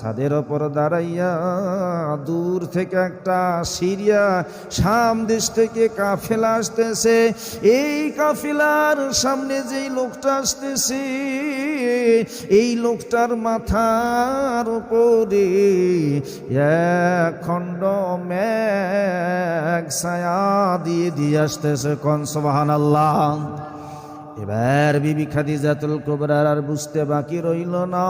সাদের ওপর দাঁড়াইয়া দূর থেকে একটা সিরিয়া শাম দেশ থেকে কাফেলা আসতেছে। এই কাফেলার সামনে যেই লোকটা আসতেছে, এই লোকটার মাথার উপরে এক খণ্ড ম্যাগ ছায়া দিয়ে দিয়ে আসতেছে। কনসবাহান আল্লাহ এবার বিবি খাদিজাতুল কুবরার আর বুঝতে বাকি রইল না।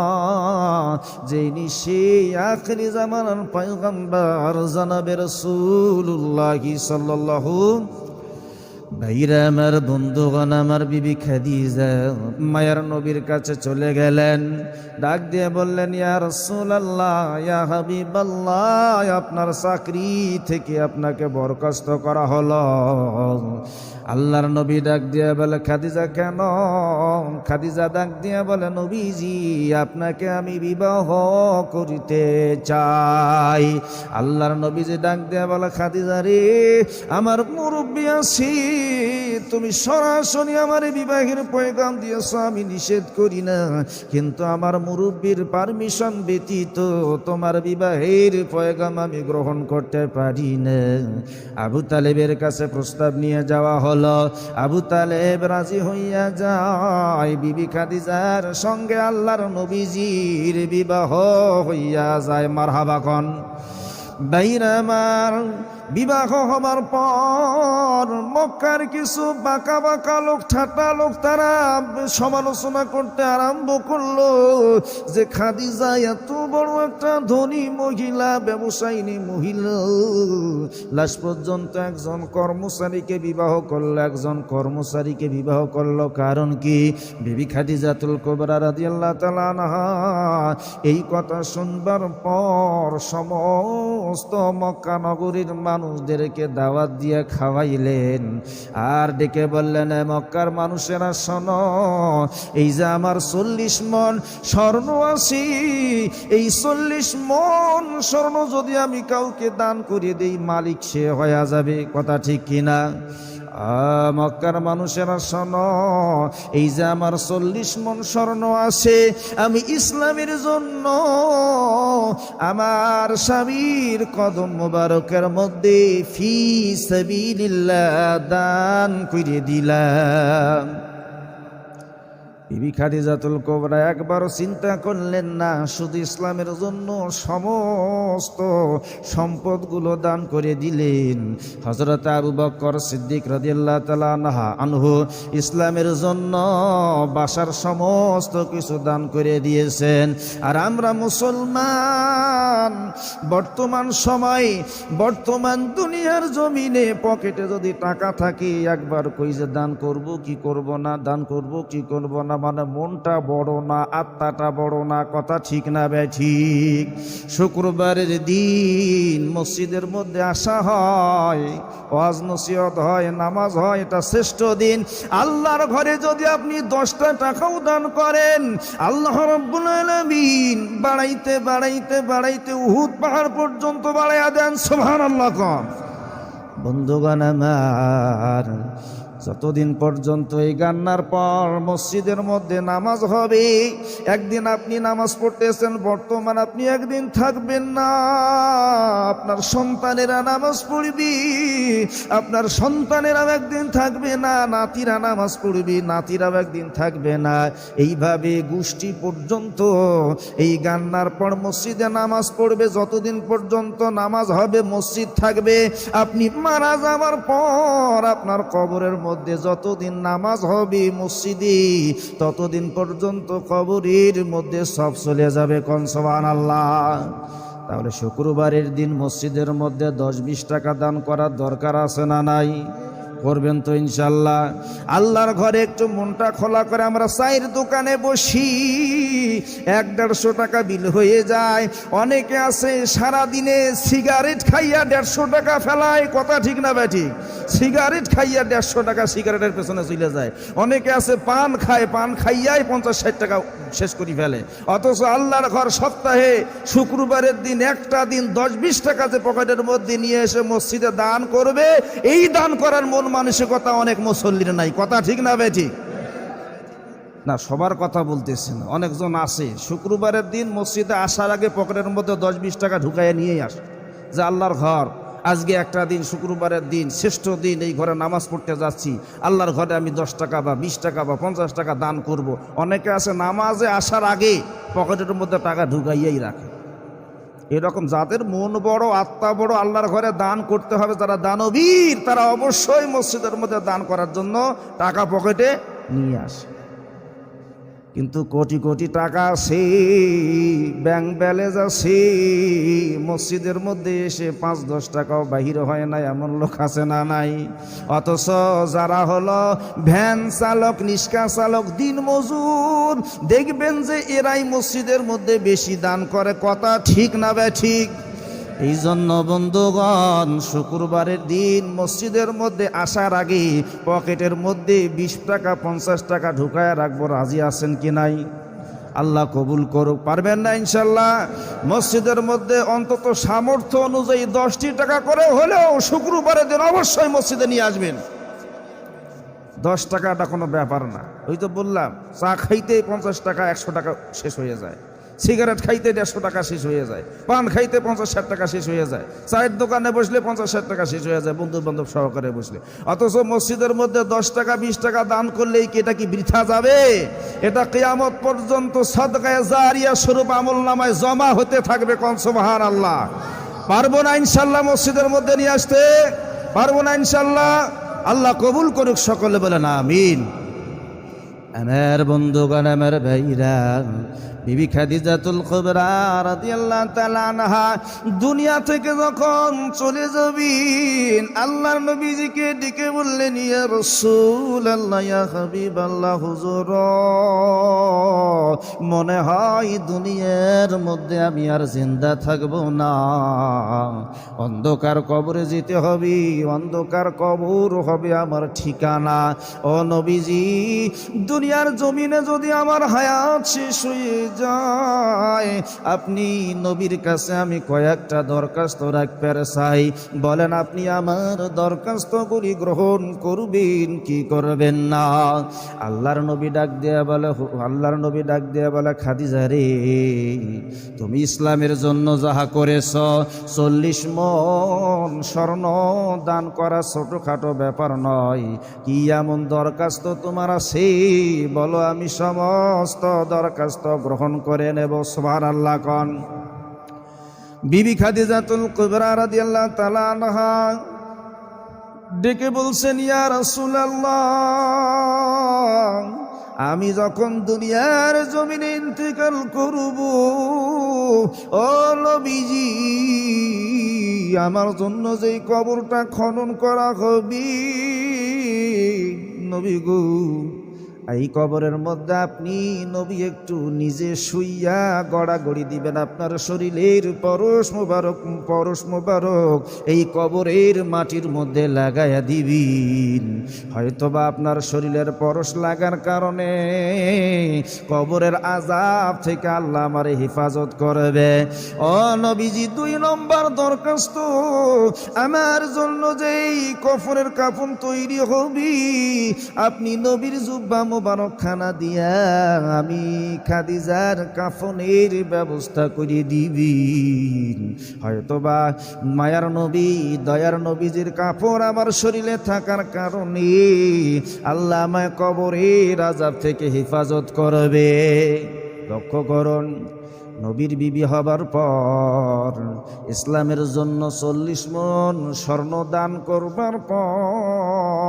যে নিশে আখরি জামানার পয়গম্বর জানাবে রাসূলুল্লাহি সাল্লাল্লাহু ভাইরা আমার বন্ধুগণ, আমার বিবি খাদিজা, মায়ার নবীর কাছে চলে গেলেন। ডাক দিয়ে বললেন, ইয়া রাসূলুল্লাহ, ইয়া হাবিবাল্লাহ, আপনার চাকরি থেকে আপনাকে বরখাস্ত করা হলো। আল্লাহর নবী ডাক দিয়া বলে, খাদিজা কেন? খাদিজা ডাক দিয়া বলে, নবীজি, আপনাকে আমি বিবাহ করিতে চাই। আল্লাহর নবীজি ডাক দিয়া বলে, খাদিজা রে, আমার মুরব্বী আছি, তুমি সরাসরি আমার বিবাহের পয়গাম দিয়েছ, আমি নিষেধ করি না। কিন্তু আমার মুরব্বীর পারমিশন ব্যতীত তোমার বিবাহের পয়গাম আমি গ্রহণ করতে পারি না। আবু তালেবের কাছে প্রস্তাব নিয়ে যাওয়া হলো। আবু তালেব রাজি হইয়া যায়। বিবি খাদিজার সঙ্গে আল্লাহর নবীজির বিবাহ হইয়া যায়। মারহাবাখন বাইর আমার বিবাহ হবার পর মক্কার কিছু বাঁকা বাঁকা লোক, ঠাট্টা লোক, তারা সমালোচনা করতে আরম্ভ করল যে খাদিজা এত বড় একটা ধনী মহিলা, ব্যবসায়িনী মহিলা। লাশ পর্যন্ত একজন কর্মচারীকে বিবাহ করল, একজন কর্মচারীকে বিবাহ করল। কারণ কি? বিবি খাদিজাতুল কোবরা তাআলা আনহা এই কথা শুনবার পর সমস্ত মক্কা নগরীর মানুষদেরকে দাওয়াত দিয়ে খাওয়াইলেন। আর ডেকে বললেন, "এ মক্কার মানুষেরা, শোন, এই যে আমার চল্লিশ মন স্বর্ণ আছি, এই চল্লিশ মন স্বর্ণ যদি আমি কাউকে দান করিয়ে দেই, মালিক সে হয়ে যাবে। কথা ঠিক কিনা? মক্কার মানুষেরা, শোন, এই যে আমার চল্লিশ মন স্বর্ণ আছে, আমি ইসলামের জন্য আমার স্বামীর কদম মোবারকের মধ্যে ফি সাবিলিল্লাহ দান করে দিলাম। বিবি খাদিজাতুল কোবরা একবারও চিন্তা করলেন না, শুধু ইসলামের জন্য সমস্ত সম্পদগুলো দান করে দিলেন। হজরত আবু বকর সিদ্দিক রাদিয়াল্লাহ তাআলা আনহা, আনহু, ইসলামের জন্য বাসার সমস্ত কিছু দান করে দিয়েছেন। আর আমরা মুসলমান, বর্তমান সময়, বর্তমান দুনিয়ার জমিনে পকেটে যদি টাকা থাকে, একবার কই যে দান করব কি করব না, দান করব কি করব না? মানে মনটা বড় না, আত্মাটা বড় না, কথা ঠিক না বে ঠিক। শুক্রবারের দিন মসজিদের মধ্যে আসা হয়, ওয়াজ নসিহত হয়, নামাজ হয়, এটা শ্রেষ্ঠ দিন। আল্লাহর ঘরে যদি আপনি দশটা টাকাও দান করেন, আল্লাহ আলামিন বাড়াইতে বাড়াইতে বাড়াইতে উহুদ পাহাড় পর্যন্ত বাড়াইয়া দেন, সুবহানাল্লাহ কম বন্ধুগণ আমার যতদিন পর্যন্ত এই গান্নার পর মসজিদের মধ্যে নামাজ হবে, একদিন আপনি নামাজ পড়তেছেন, বর্তমান আপনি একদিন থাকবেন না। আপনার সন্তানেরা নামাজ পড়বি, আপনার সন্তানেরাও একদিন থাকবে না, নাতিরা নামাজ পড়বি, নাতিরাও একদিন থাকবে না। এইভাবে গোষ্ঠী পর্যন্ত এই গান্নার পর মসজিদে নামাজ পড়বে, যতদিন পর্যন্ত নামাজ হবে, মসজিদ থাকবে, আপনি মারা যাওয়ার পর আপনার কবরের মধ্যে যতদিন নামাজ হবে মসজিদে, ততদিন পর্যন্ত কবরের মধ্যে সব চলে যাবে কনসবান আল্লাহ তাহলে শুক্রবারের দিন মসজিদের মধ্যে দশ বিশ টাকা দান করার দরকার আছে না নাই? করবেন তো ইনশাল্লাহ আল্লাহর ঘরে একটু মনটা খোলা করে আমরা চায়ের দোকানে বসি। এক দেড়শো টাকা বিল হয়ে যায়। অনেকে আছে সারাদিনে সিগারেট খাইয়া দেড়শো টাকা ফেলায়। কথা ঠিক না ব্যাটি সিগারেট খাইয়া দেড়শো টাকা সিগারেটের পেছনে চলে যায়। অনেকে আছে পান খায়, পান খাইয়াই পঞ্চাশ ষাট টাকা শেষ করি ফেলে। অথচ আল্লাহর ঘর সপ্তাহে শুক্রবারের দিন একটা দিন দশ বিশ টাকা যে পকেটের মধ্যে নিয়ে এসে মসজিদে দান করবে, এই দান করার মন মানসিকতা অনেক মুসল্লির নাই। কথা ঠিক না বেঠিক না, সবার কথা বলতেছেন। অনেকজন আছে। শুক্রবারের দিন মসজিদে আসার আগে পকেটের মধ্যে দশ বিশ টাকা ঢুকাইয়ে নিয়েই আসে। যে আল্লাহর ঘর, আজকে একটা দিন, শুক্রবারের দিন, শ্রেষ্ঠ দিন, এই ঘরে নামাজ পড়তে যাচ্ছি। আল্লাহর ঘরে আমি দশ টাকা বা বিশ টাকা বা পঞ্চাশ টাকা দান করব। অনেকে আছে নামাজে আসার আগে পকেটের মধ্যে টাকা ঢুকাইয়েই রাখে। এরকম যাদের মন বড়, আত্মা বড়, আল্লাহর ঘরে দান করতে হবে যারা দানবীর, তারা অবশ্যই মসজিদের মধ্যে দান করার জন্য টাকা পকেটে নিয়ে আসে। কিন্তু কোটি কোটি টাকা আছে ব্যাংক ব্যালেন্স আছে মসজিদের মধ্যে এসে পাঁচ দশ টাকাও বাহির হয় না, এমন লোক আছে না নাই। অথচ যারা হলো ভ্যান চালক, নিষ্কা চালক, দিন মজুর, দেখবেন যে এরাই মসজিদের মধ্যে বেশি দান করে, কথা ঠিক না ব্যা ঠিক। এই জন্য বন্ধুগণ, শুক্রবারের দিন মসজিদের মধ্যে আসার আগে পকেটের মধ্যে বিশ টাকা, পঞ্চাশ টাকা ঢুকায় রাখব, রাজি আছেন কি নাই? আল্লাহ কবুল করুক, পারবেন না ইনশাল্লাহ? মসজিদের মধ্যে অন্তত সামর্থ্য অনুযায়ী দশটি টাকা করে হলেও শুক্রবারের দিন অবশ্যই মসজিদে নিয়ে আসবেন। দশ টাকাটা কোনো ব্যাপার না। ওই তো বললাম, চা খাইতেই পঞ্চাশ টাকা, একশো টাকা শেষ হয়ে যায়। সিগারেট খাইতে দেড়শো টাকা শেষ হয়ে যায়, পান খাইতে পঞ্চাশ ষাট টাকা শেষ হয়ে যায়, চায়ের দোকানে বসলে পঞ্চাশ ষাট টাকা শেষ হয়ে যায় বন্ধু বান্ধব সহকারে বসলে। অথচ মসজিদের মধ্যে দশ টাকা, বিশ টাকা দান করলেই কি এটা কি বৃথা যাবে? এটা কেয়ামত পর্যন্ত সদকায় জারিয়া স্বরূপ আমল নামায় জমা হতে থাকবে কনসবাহার আল্লাহ পারব না ইনশাল্লাহ মসজিদের মধ্যে নিয়ে আসতে? পারব না ইনশাল্লাহ। আল্লাহ কবুল করুক সকলে বলেন, আমিন। আমার বন্ধুগণ, আমার ভাইরা, বিবি খাদিজাতুল কুবরা রাদিয়াল্লাহু তাআলা আনহা, দুনিয়া থেকে যখন চলে যাবেন, আল্লাহর নবীজিকে ডেকে বললেন, ইয়া রাসূলুল্লাহ, ইয়া হাবিবাল্লাহ, হুজুর, মনে হয় দুনিয়ার মধ্যে আমি আর জিন্দা থাকব না। অন্ধকার কবরে যেতে হবে, অন্ধকার কবর হবে আমার ঠিকানা। ও নবীজি দুনিয়ার জমিনে যদি আমার হায়াত শেষ হয়ে যায়, আপনি নবীর কাছে আমি কয়েকটা দরখাস্ত রাখতে চাই। বলেন, আপনি আমার দরখাস্তগুলি গ্রহণ করবেন, কি করবেন না? আল্লাহর নবী ডাক দেয়া বলে আল্লাহর নবী ডাক দেয়া বলে, খাদিজা রে, তুমি ইসলামের জন্য যাহা করেছ, চল্লিশ মন স্বর্ণ দান করা ছোটখাটো ব্যাপার নয়। কি এমন দরখাস্ত তোমার আছে? বলো, আমি সমস্ত দরখাস্ত গ্রহণ করে নেব সোভার আল্লাহ কন। বিবি খাদিজাতুল কুবরা রাদি আল্লাহ তালা আনহা ডেকে বলছেন, ইয়া রাসূলুল্লাহ, আমি যখন দুনিয়ার জমিনে ইন্তেকাল করব, ও নবীজি, আমার জন্য যেই কবরটা খনন করা হবে, নবী গো এই কবরের মধ্যে আপনি নবী একটু নিজে শুইয়া গড়াগড়ি দিবেন। আপনার শরীরের পরশ মোবারক পরশ মোবারক এই কবরের মাটির মধ্যে লাগাইয়া দিবিন। হয়তোবা আপনার শরীরের পরশ লাগার কারণে কবরের আজাব থেকে আল্লাহ আমার হেফাজত করবে। ও নবীজি, দুই নম্বর দরখাস্ত, আমার জন্য যেই কফনের কাফন তৈরি হবি, আপনি নবীর জুব্বা মোবারক খানা দিয়া আমি খাদিজার কাফনের ব্যবস্থা করে দিবি। হয়তোবা মায়ার নবী, দয়ার নবীজির কাপড় আমার শরীরে থাকার কারণে আল্লাহ আমায় কবরের আজাব থেকে হেফাজত করবে। লক্ষ্য করুন, নবীর বিবি হবার পর, ইসলামের জন্য চল্লিশ মন স্বর্ণ দান করবার পর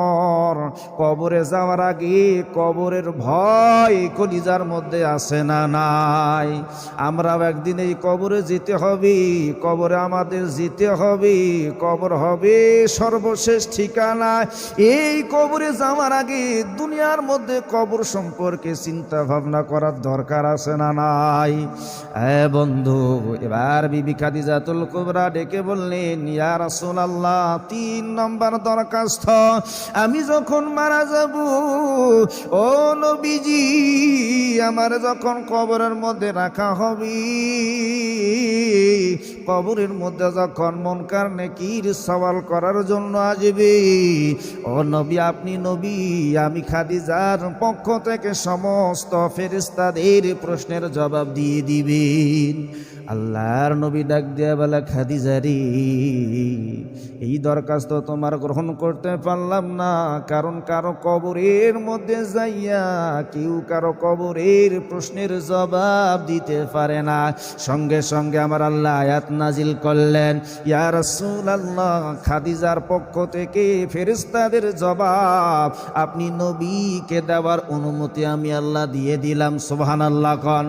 কবরে যাওয়ার আগে কবরের ভয় কলিজার মধ্যে আসে না নাই? আমরাও একদিন এই কবরে যেতে হবে, কবরে আমাদের যেতে হবে, কবর হবে সর্বশেষ ঠিকানা এই কবরে যাওয়ার আগে দুনিয়ার মধ্যে কবর সম্পর্কে চিন্তা ভাবনা করার দরকার আছে না নাই? হ্যাঁ বন্ধু, এবার বিবি খাদিজাতুল কুবরা ডেকে বললেন, ইয়া রাসূলুল্লাহ, তিন নম্বর দরখাস্ত। আমি যখন মারা যাব, ও নবীজি, আমার যখন কবরের মধ্যে রাখা হবে, কবরের মধ্যে যখন মনকার নেকির সওয়াল করার জন্য আসবে, ও নবী, আপনি নবী, আমি খাদিজার পক্ষ থেকে সমস্ত ফেরেস্তাদের প্রশ্নের জবাব দিয়ে দিবেন। আল্লাহর নবী ডাক দিয়া বলে, খাদিজারি, এই দরখাস্ত তোমার গ্রহণ করতে পারলাম না। কারণ কারও কবরের মধ্যে যাইয়া কেউ কারও কবরের প্রশ্নের জবাব দিতে পারে না। সঙ্গে সঙ্গে আমার আল্লাহ আয়াত নাজিল করলেন, ইয়া রাসূলুল্লাহ, খাদিজার পক্ষ থেকে ফেরেশতাদের জবাব আপনি নবীকে দেওয়ার অনুমতি আমি আল্লাহ দিয়ে দিলাম। সুবহানাল্লাহ কন।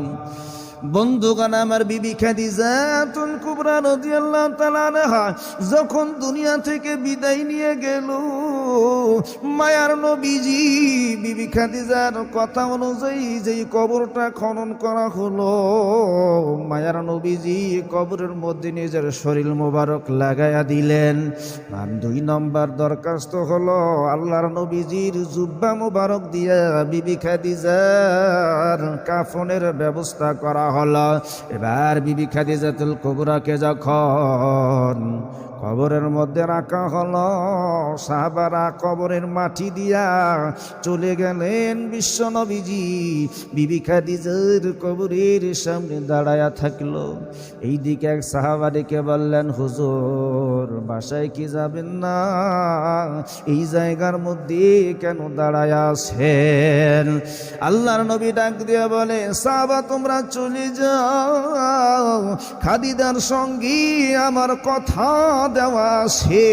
বন্ধুগণ, আমার বিবি খাদিজাতুল কুবরা রাদিয়াল্লাহু তাআলা যখন দুনিয়া থেকে বিদায় নিয়ে গেল, মায়ার নবীজি, বিবি খাদিজার কথা অনুযায়ী যেই কবরটা খনন করা হলো নবীজি কবরের মধ্যে নিজের শরীর মোবারক লাগাইয়া দিলেন। আর দুই নম্বর দরখাস্ত হলো আল্লাহর নবীজির জুব্বা মোবারক দিয়া বিবি খাদিজার কাফনের ব্যবস্থা করা হলো। এবার বিবি খাদিজাতুল কবরাকে যখন কবরের মধ্যে রাখা হলো। সাহাবারা কবরের মাটি দিয়া চলে গেলেন বিশ্ব নবীজি। বিবি খাদিজার কবরের সামনে দাঁড়ায়া থাকল। এই দিকে এক সাহাবারিকে বললেন, হুজুর, বাসায় কি যাবেন না? এই জায়গার মধ্যে কেন দাঁড়ায় আছেন? আল্লাহর নবী ডাক দিয়ে বলে, সাহাবা, তোমরা চলে যাও। খাদিদার সঙ্গী আমার কথা দেওয়া সে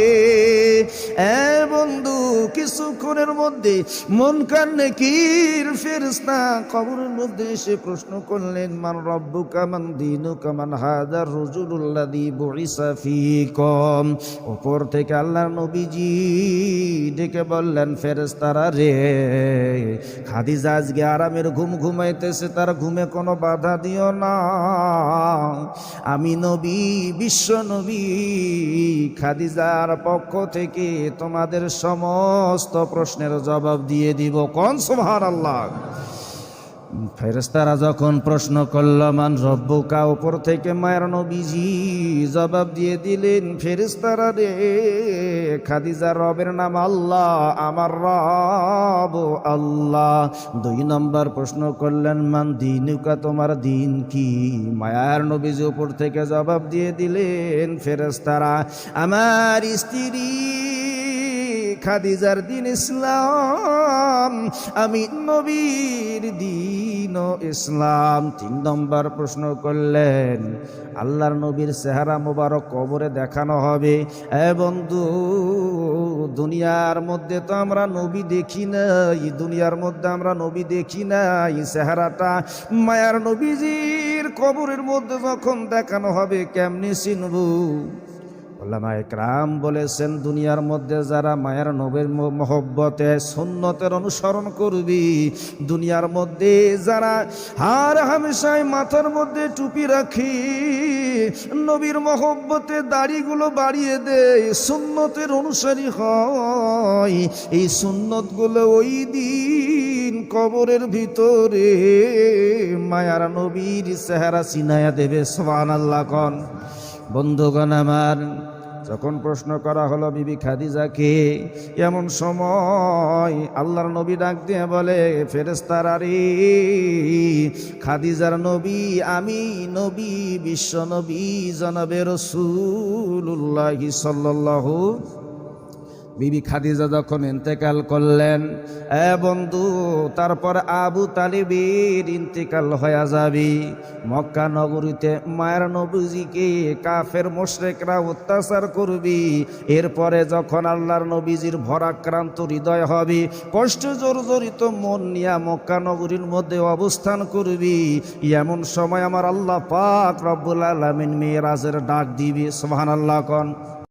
বন্ধু, কিছুক্ষণের মধ্যে মন কান্নে কির ফেরস্তা কবরের মধ্যে এসে প্রশ্ন করলেন, মান রব্বু কামান দিনু কামান হাজার রজুল্লাদি বরিসা কম ওপর থেকে আল্লাহর নবীজি ডেকে বললেন ফেরেস্তারা রে, খাদিজা আজকে আরামের ঘুম ঘুমাইতেছে, তার ঘুমে কোনো বাধা দিও না। আমি নবী, বিশ্ব নবী খাদিজার পক্ষ থেকে তোমাদের সমস্ত প্রশ্নের জবাব দিয়ে দিব। কনসুমার আল্লাহ ফেরেস্তারা যখন প্রশ্ন করল, মান রব্বুকা? উপর থেকে মায়ের নবীজি জবাব দিয়ে দিলেন ফেরেস্তারা রে, খাদিজা রবের নাম আল্লাহ, আমার রব আল্লাহ। দুই নম্বর প্রশ্ন করলেন, মান দিনুকা, তোমার দিন কি? মায়ার নবীজি উপর থেকে জবাব দিয়ে দিলেন ফেরেস্তারা আমার স্ত্রী খাদিজার দিন ইসলাম, আমি নবীর দিন ইসলাম। তিন নম্বর প্রশ্ন করলেন, আল্লাহর নবীর চেহারা মোবারক কবরে দেখানো হবে। এ বন্ধু, দুনিয়ার মধ্যে তো আমরা নবী দেখি নাই, দুনিয়ার মধ্যে আমরা নবী দেখি নাই। চেহারাটা মায়ার নবীজির কবরের মধ্যে যখন দেখানো হবে, কেমনি চিনবু? ওলামা একরাম বলেছেন, দুনিয়ার মধ্যে যারা মায়ের নবের মহব্বতে সুন্নতের অনুসরণ করবি, দুনিয়ার মধ্যে যারা হার হামেশায় মাথার মধ্যে টুপি রাখি, নবীর মহব্বতে দাড়িগুলো বাড়িয়ে দেয় সুন্নতের অনুসারী হয়। এই সুন্নতগুলো ওই দিন কবরের ভিতরে মায়ার নবীর চেহারা চিনায়া দেবে সোহান আল্লাহ কন। বন্ধুগণ আমার যখন প্রশ্ন করা হলো, বিবি খাদিজাকে এমন সময় আল্লাহর নবী ডাক দিয়ে বলে ফেরেস্তার আরে, খাদিজার নবী, আমি নবী, বিশ্ব নবী জনবের রসুল্লাহি সাল্লাল্লাহু বিবি খাদিজা যখন ইন্তেকাল করলেন, এ বন্ধু, তারপর আবু তালিবের ইন্তেকাল হয়ে যাবি। মক্কা নগরীতে মায়ের নবীজিকে কাফের মোশরেকরা অত্যাচার করবি। এরপরে যখন আল্লাহর নবীজির ভরাক্রান্ত হৃদয় হবে, কষ্ট জর্জরিত মন নিয়ে মক্কা নগরীর মধ্যে অবস্থান করবি। এমন সময় আমার আল্লাহ পাক রব্বুল আলমিন মেয়েরাজের ডাক দিবি সোহান আল্লাহ কন।